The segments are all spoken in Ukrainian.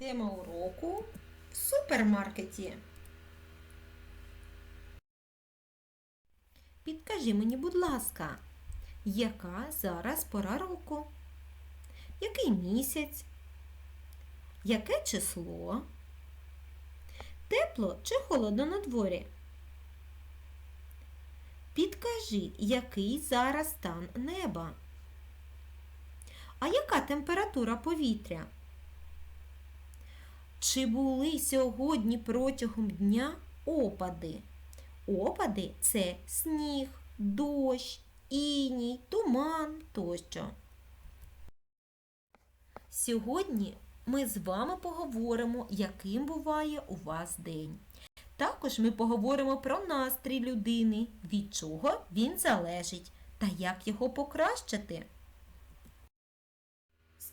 Тема уроку в супермаркеті. Підкажи мені, будь ласка, яка зараз пора року? Який місяць? Яке число? Тепло чи холодно на дворі? Підкажи, який зараз стан неба? А яка температура повітря? Чи були сьогодні протягом дня опади? Опади це сніг, дощ, іній, туман тощо. Сьогодні ми з вами поговоримо, яким буває у вас день. Також ми поговоримо про настрій людини, від чого він залежить та як його покращити.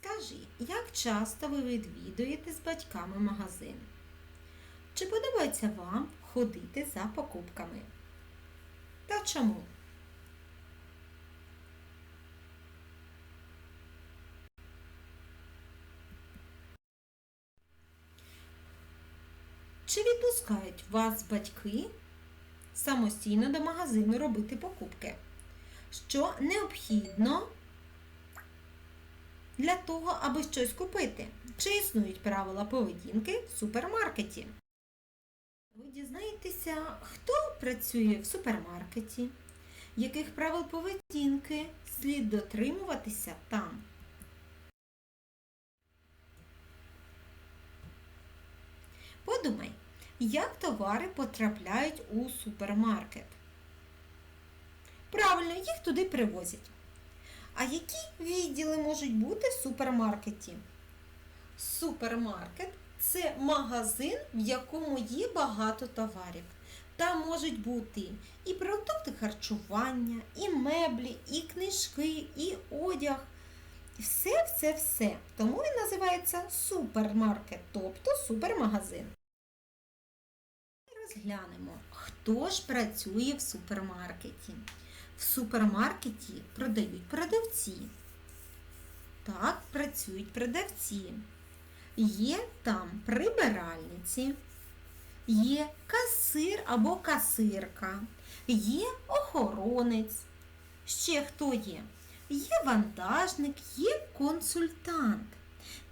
Скажи, як часто ви відвідуєте з батьками магазин? Чи подобається вам ходити за покупками? Та чому? Чи відпускають вас батьки самостійно до магазину робити покупки? Що необхідно для того, аби щось купити? Чи існують правила поведінки в супермаркеті? Ви дізнаєтеся, хто працює в супермаркеті, яких правил поведінки слід дотримуватися там. Подумай, як товари потрапляють у супермаркет. Правильно, їх туди привозять. А які відділи можуть бути в супермаркеті? Супермаркет це магазин, в якому є багато товарів. Там можуть бути і продукти харчування, і меблі, і книжки, і одяг. Все, все, все. Тому він називається супермаркет, тобто супермагазин. Розглянемо, хто ж працює в супермаркеті. В супермаркеті продають продавці. Так, працюють продавці. Є там прибиральниці, є касир або касирка, є охоронець. Ще хто є? Є вантажник, є консультант.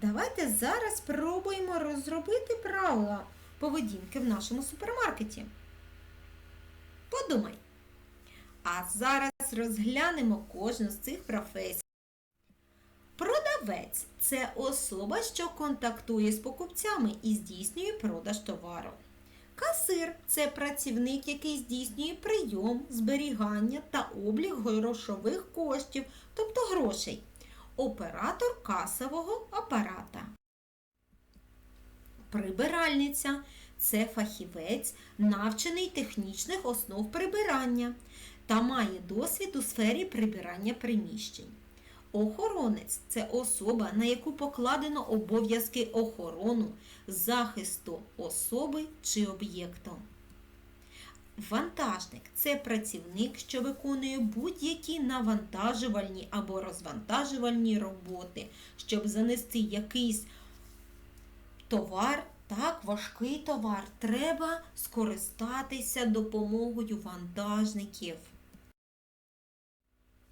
Давайте зараз спробуємо розробити правила поведінки в нашому супермаркеті. Подумай. А зараз розглянемо кожну з цих професій. Продавець це особа, що контактує з покупцями і здійснює продаж товару. Касир це працівник, який здійснює прийом, зберігання та облік грошових коштів, тобто грошей. Оператор касового апарата. Прибиральниця це фахівець, навчений технічних основ прибирання та має досвід у сфері прибирання приміщень. Охоронець це особа, на яку покладено обов'язки охорону, захисту особи чи об'єкту. Вантажник це працівник, що виконує будь-які навантажувальні або розвантажувальні роботи, щоб занести якийсь товар, так, важкий товар, треба скористатися допомогою вантажників.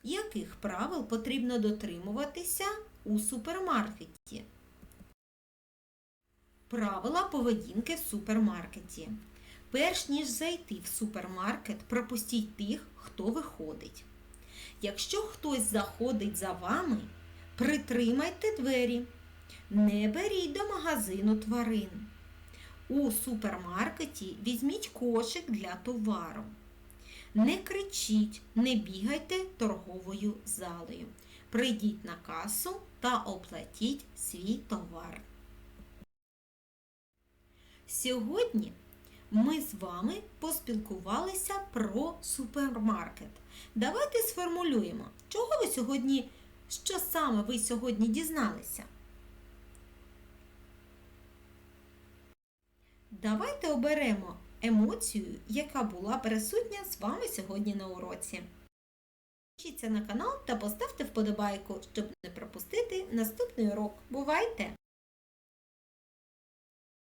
Яких правил потрібно дотримуватися у супермаркеті? Правила поведінки в супермаркеті. Перш ніж зайти в супермаркет, пропустіть тих, хто виходить. Якщо хтось заходить за вами, притримайте двері. Не беріть до магазину тварин. У супермаркеті візьміть кошик для товару. Не кричіть, не бігайте торговою залою. Прийдіть на касу та оплатіть свій товар. Сьогодні ми з вами поспілкувалися про супермаркет. Давайте сформулюємо, чого ви сьогодні, що саме ви сьогодні дізналися. Давайте оберемо емоцію, яка була присутня з вами сьогодні на уроці. Підпишіться на канал та поставте вподобайку, щоб не пропустити наступний урок. Бувайте!